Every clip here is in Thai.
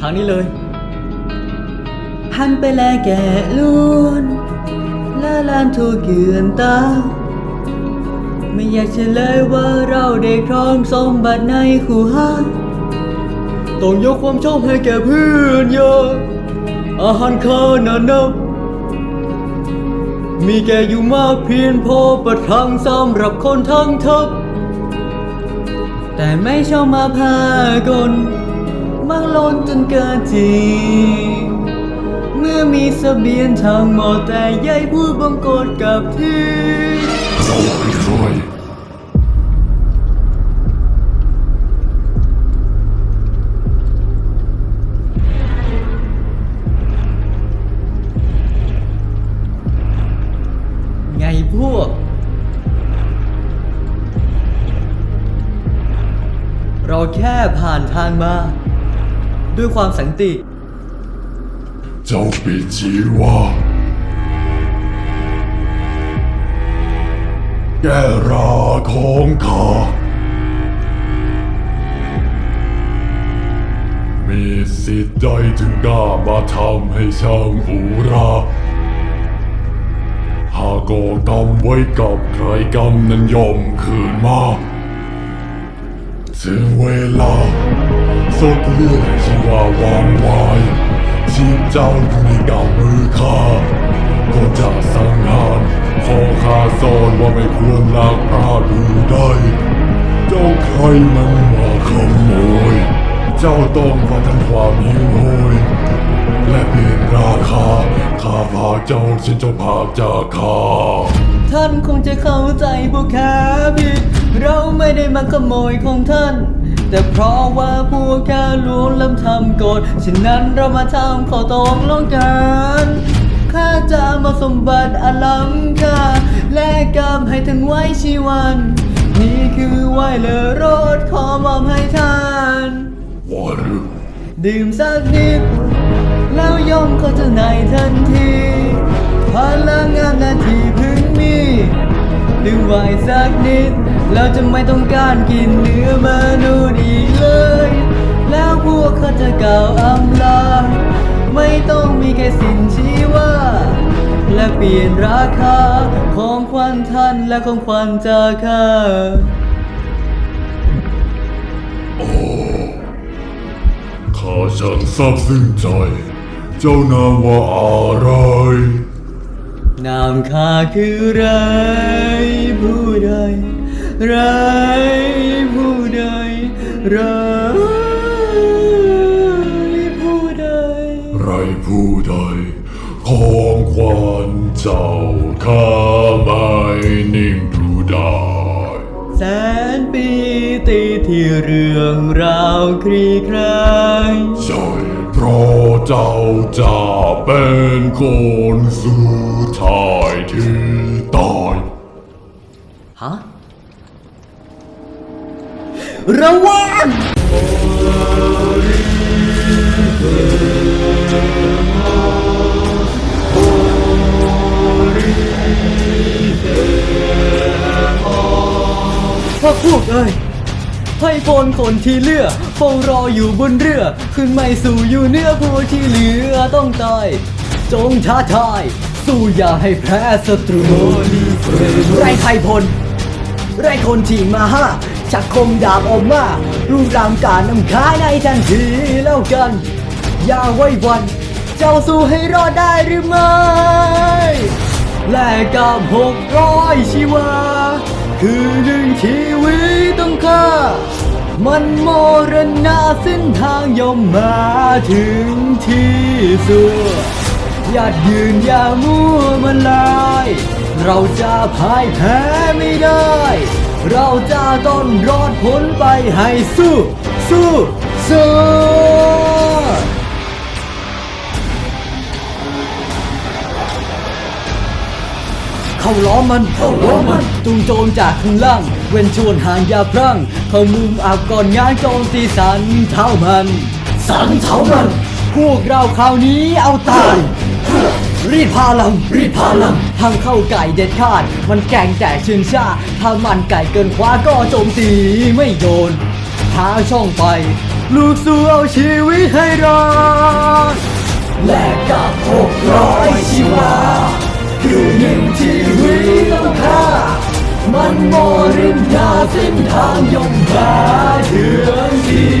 ทางนี้เลย หันไปแลแก่ล้วนลาลานทูเกือนตา ไม่อยากเฉลยว่าเราได้ครองสมบัติในคู่หาต้องยกความชอบให้แก่เพื่อนเยอะอาหารข้าวนานับมีแก่อยู่มากเพียงพอประทังสำหรับคนทั้งทัพแต่ไม่ชอบมาพากล มังลนจนเกินจริงเมื่อมีเสบียงทางหมดแต่ใยผู้บังกฎกับที่ไงพวก เราแค่ผ่านทางมา ด้วยความสันติ เจ้าปีจีวาแกราของข้ามีสิทธิ์ใดถึงกล้ามาทำให้ช่างอุราหากก่อกรรมไว้กับใครกรรมนั้นย่อมคืนมาถึงเวลาสดเลือดช วาวางไว้ชีพเจ้าอยู่ในกำมือข้าก็จะสังหารขอข้าสอนว่าไม่ควรลักพาดูได้ เจ้าใครมันมาขโมย เจ้าต้องมาทำความหิวโหยและเปลี่ยนราคาข้าพาเจ้าเช่นจ้าภาจากข้าท่านคงจะเข้าใจพวกข้าผิด เราไม่ได้มาขโมยของท่าน แต่เพราะว่าพวกข้าล้วนลำทำกฎฉะนั้นเรามาทำข้อตกลงกันข้าจะมาสมบัติอลังค่าและกำให้ถึงไว้ชีวัน นี่คือไวเลอรถขอมอบให้ท่านวันดื่มสักนิด แล้วย่อมเข้าจะในทันที พลังงานนาทีพึงมี ดื่มไว้สักนิด แล้วจะไม่ต้องการกินเนื้อมนุษย์อีกเลย แล้วพวกเขาจะกล่าวอำลา ไม่ต้องมีแค่สิ่งชี้ว่า และเปลี่ยนราคาของควันท่านและของควันจากข้าข้าช่างซาบซึ้งใจ เจ้านามว่าอะไร นามข้าคือไรผู้ใดไรผู้ใดไรผู้ใดไรผู้ใดของควันเจ้าข้าไม่นิ่งดูได้แสนปีตีที่เรื่องราวคลี่คลายใช่ พราะเจ้าจะเป็นคนสุดท้ายที่ตายฮะระวังพวกพวกเอ้ย ให้พลคนที่เลือเฝ้ารออยู่บนเรือ ขึ้นไม่สู่อยู่เนื้อผู้ที่เหลือต้องตาย จงท้าทาย สู้อย่าให้แพ้ศัตรูไรไทยพล ไรคนที่มาห้าชักคมดาบออกมารูปร่างการนำค้ายในทันทีแล้วกัน อย่าไว้วัน เจ้าสู้ให้รอดได้หรือไม่แลกกับหกร้อยชีวา คือหนึ่งชีวิตต้องค่า มันโมรณะเส้นทางย่อมมาถึงที่สุดอย่ายืนอย่ามั่วมันลาย เราจะพ่ายแพ้ไม่ได้ เราจะต้องรอดพ้นไปให้สู้ สู้สู้ เข้าล้อมมันเข้าล้อมมันจุงโจรจากข้างล่าง เว้นชวนห่างอย่าพรั่ง เข้ามุมอาบก่อนง้างโจมตีสันเท้ามัน สันเท้ามัน พวกเราคราวนี้เอาตายรีดพาลังรีดพาลังทางเข้าไก่เด็ดขาด มันแกร่งแต่ชื่นชาถ้ามันไก่เกินคว้าก็โจมตีไม่โดนหาช่องไป ลูกสู้เอาชีวิตให้รอดแลกกับหกร้อยชีวาคื อยู่ยิ่งชีวิตต้องค่ามันโมริมยาเส้นทางยงแพ้เถื่อนที่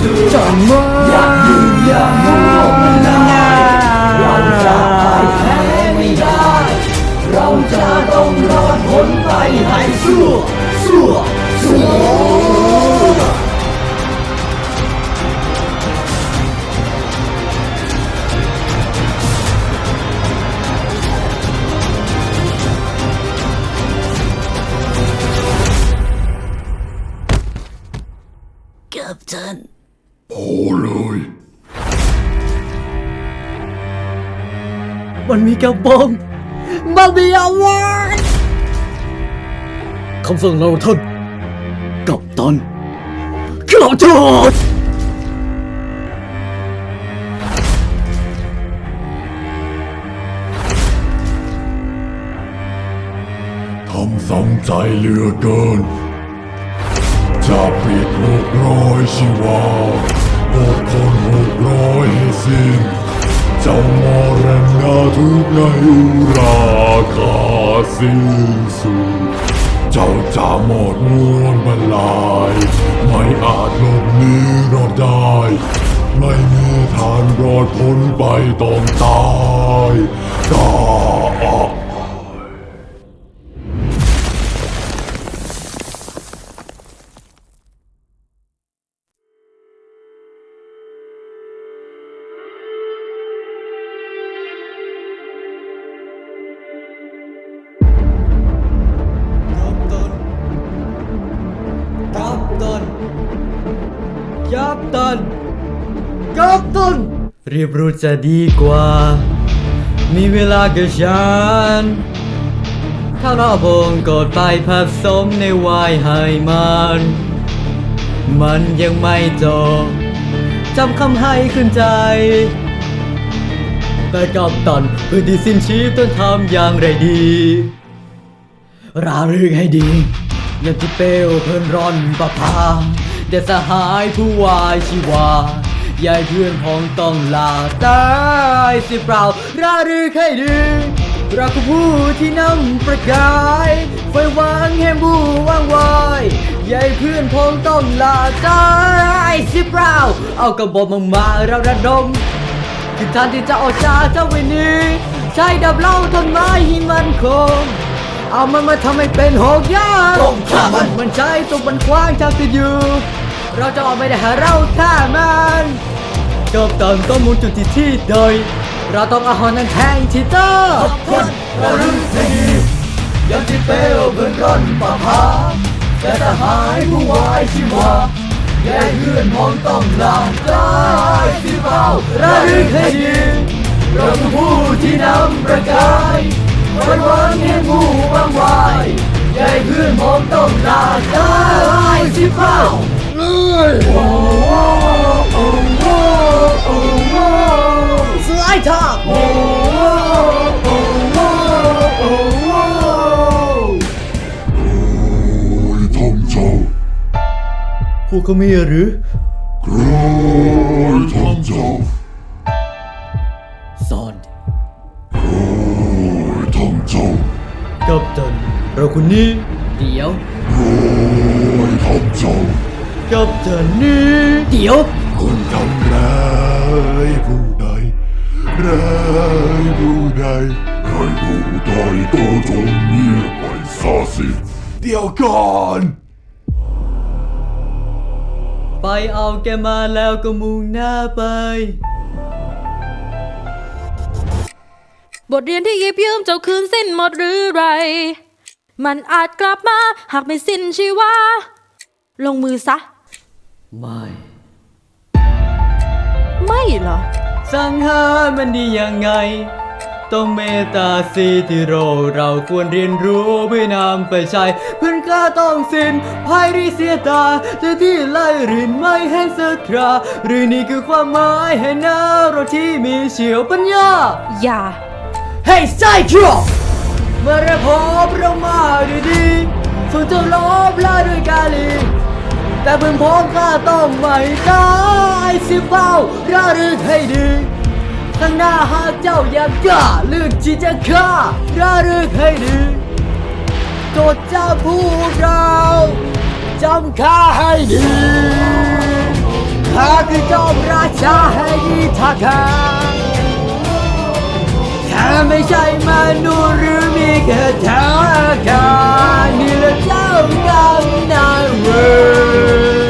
สุดจังว่ พอเลย มันมีกระบองมันมีอาวุธคำสั่งเราท่านกับตันขอโทษทำซ้ำใจเหลือเกิน จะปิดหกร้อยชีวาหกคนหกร้อยให้สิ้นเจ้ามรณะทุกในอุราคาสิ้นสุดเจ้าจะหมดมวลบรรลาย ไม่อาจหลบหนีรอดได้ ไม่มีทางรอดพ้นไปต้องตายตาย รีบรู้จะดีกว่า มีเวลากับฉัน ถ้าเราบงกดไปผสมในไวน์ให้มัน มันยังไม่จบจำคำให้ขึ้นใจ แต่กับตันเพื่อที่สิ้นชีพต้องทำอย่างไรดี ราเรื่องให้ดีอย่างที่เปลวเพิ่นร่อนประพาเดดสหายผู้วายชีวา ยายเพื่อนพ้องต้องลาตายสิเปล่าราเรื่อให้ดีเราคือผู้ที่นำประกาย ไฟวางแห่งผู้ว่างวายยายเพื่อนพ้องต้องลาตายสิเปล่า เอากระบอกมังมาเราระดมคือท่านที่จะออกจากเจ้าเวนี้ใช้ดับเหล่าต้นไม้ให้มันคงเอามันมาทำให้เป็นหอกยาต้องฆ่ามันมันใช้ตัวมันคว้างจากที่อยู่ เราจะออกไม่ได้หาเราฆ่ามันจบตอนต้อมุนจุดที่ที่โดย เราต้องเอาหอนนั้นแทงทีเตอร์คนเรารู้สึกดียังที่เปลวเพื่อนร่อนป่าพาแต่ทหายผู้วายชีวาแย่เพื่อนพ้องต้องลาตายสิเฝ้าระลึกให้ดีเราคือผู้ที่นำประกายวันวันแห่งผู้ว่างวายแย่เพื่อนพ้องต้องลาตายสิเฝ้า โอ้โหโอ้โหโอ้โหสไลด์ทับโอ้โหโอ้โหโอ้โหโอ้ยทำเจ้าพวกเขามีหรือโอ้ยทำเจ้าซอนโอ้ยทำเจ้ากับตัน เราคนนี้ เดี๋ยวโอ้ยทำเจ้า กับตันนี้เดี๋ยว คนทำร้ายผู้ใดร้ายผู้ใดให้ผู้ใดก็จงเงียบไปซะสิ เดี๋ยวก่อนไปเอาแกมาแล้วก็มุ่งหน้าไป บทเรียนที่ยิบยืมเจ้าคืนสิ้นหมดหรือไร มันอาจกลับมาหากไม่สิ้นชีวา ลงมือซะ ไม่ ไม่เหรอ สังหารมันดียังไง ต้องเมตตาสีที่เราเราควรเรียนรู้เพื่อนำไปใช้เพื่อนกล้าต้องสิ้นภายริเสียตาแต่ที่ไล่รินไม่เห็นสักคราหรือนี่คือความหมายให้หน้าเราที่มีเฉียวปัญญา อย่า เฮ้ยไซครอปเมื่อเราพบเรามาดีๆส่งเจ้าลบลาด้วยกาลี แต่เพื่อนพ้องข้าต้องไม่ได้สิเฝ้าระลึกให้ดีข้างหน้าหากเจ้าอยากกล้าลือกที่จะฆ่าระลึกให้ดีโจทย์เจ้าพวกเราจำข้าให้ดีข้าคือจอมราชาแห่งอิทาคา ธอไม่ใช่มนุษย์หรือมีแค่ทางการนี่แหละเจ้ากรรมนายเวร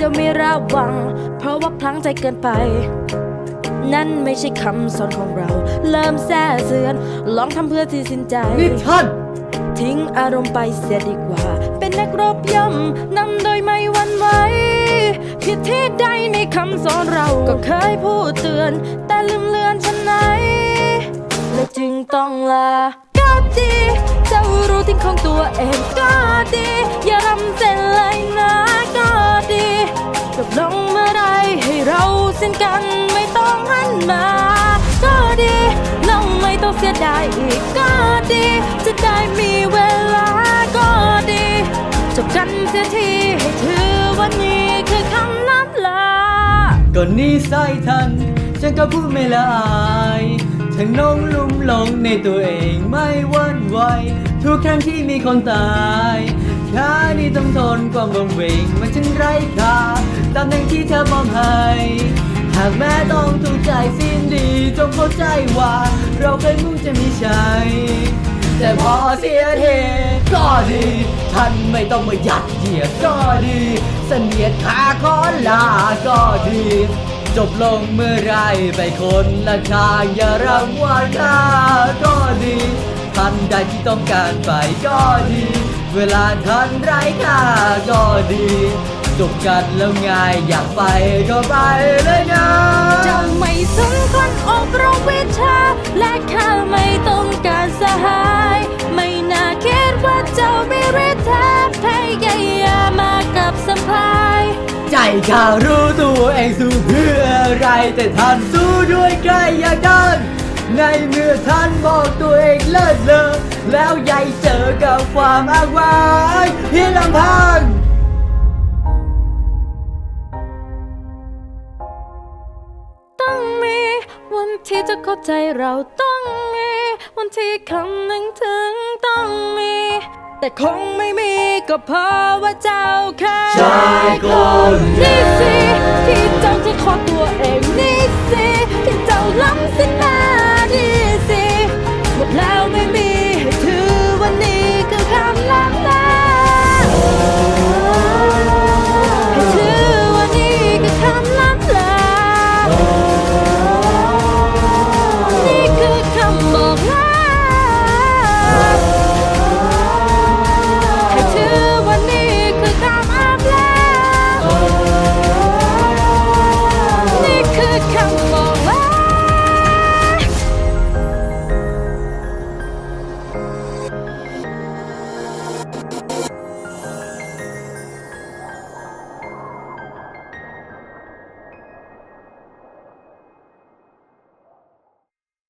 จะไม่ระวัง เพราะว่าพลั้งใจเกินไป นั่นไม่ใช่คำสอนของเรา เริ่มแซ่เสือน ลองทำเพื่อที่สินใจ นี่ท่าน ทิ้งอารมณ์ไปเสียดีกว่า เป็นนักรบย่ำนำโดยไม่หวันไหวผิดที่ใดในคำสอนเรา ก็เคยพูดเตือน แต่ลืมเลือนฉันไหน และจึงต้องลา ก็ดีเจ้ารู้ทิ้งของตัวเองก็ดี มา ก็ดีน้องไม่ต้องเสียดายอีกก็ดี จะได้มีเวลาก็ดีจบกันเสียทีให้ถือวันนี้คือคำล้ำลาก่อนนี้ใส่ทัน ฉันก็พูดไม่ละอายทั้งน้องลุ่มหลงในตัวเองไม่หวันไหวทุกครั้งที่มีคนตายข้านี่ต้องทนความวังเวงมันฉันไร้ค่าตำแหน่งที่เธอมอบให้หากแม้ต้องถูกใจสิ้นดีจงเข้าใจว่า เราเคยมุ่งจะมีชัยแต่พอเสียเทก็ดี ท่านไม่ต้องมาหยัดเยียดก็ดีเสนียดขาขอลาก็ดี จบลงเมื่อไรไปคนละทางอย่ารำว่าข้าก็ดีท่านใดที่ต้องการไปก็ดี เวลาท่านไร้ค่าก็ดี จบกันแล้วไงอยากไปก็ไปเลยนะเจ้าไม่สนคนออกรบวิชา และข้าไม่ต้องการสหาย ไม่น่าคิดว่าเจ้าไม่ริแทบพยายามมากับสัมภายใจข้ารู้ตัวเองสู้เพื่ออะไร แต่ท่านสู้ด้วยใครอย่างนั้นในเมื่อท่านบอกตัวเองเลิศเลอแล้วใหญ่เจอกับความอ้างว้างเพียงลำพังต้อง ที่จะเข้าใจเราต้องมีวันที่คำนึงถึงต้องมี แต่คงไม่มีก็เพราะว่าเจ้าแค่ชายคนเดียวนี่สิที่เจ้าจะขอตัวเอง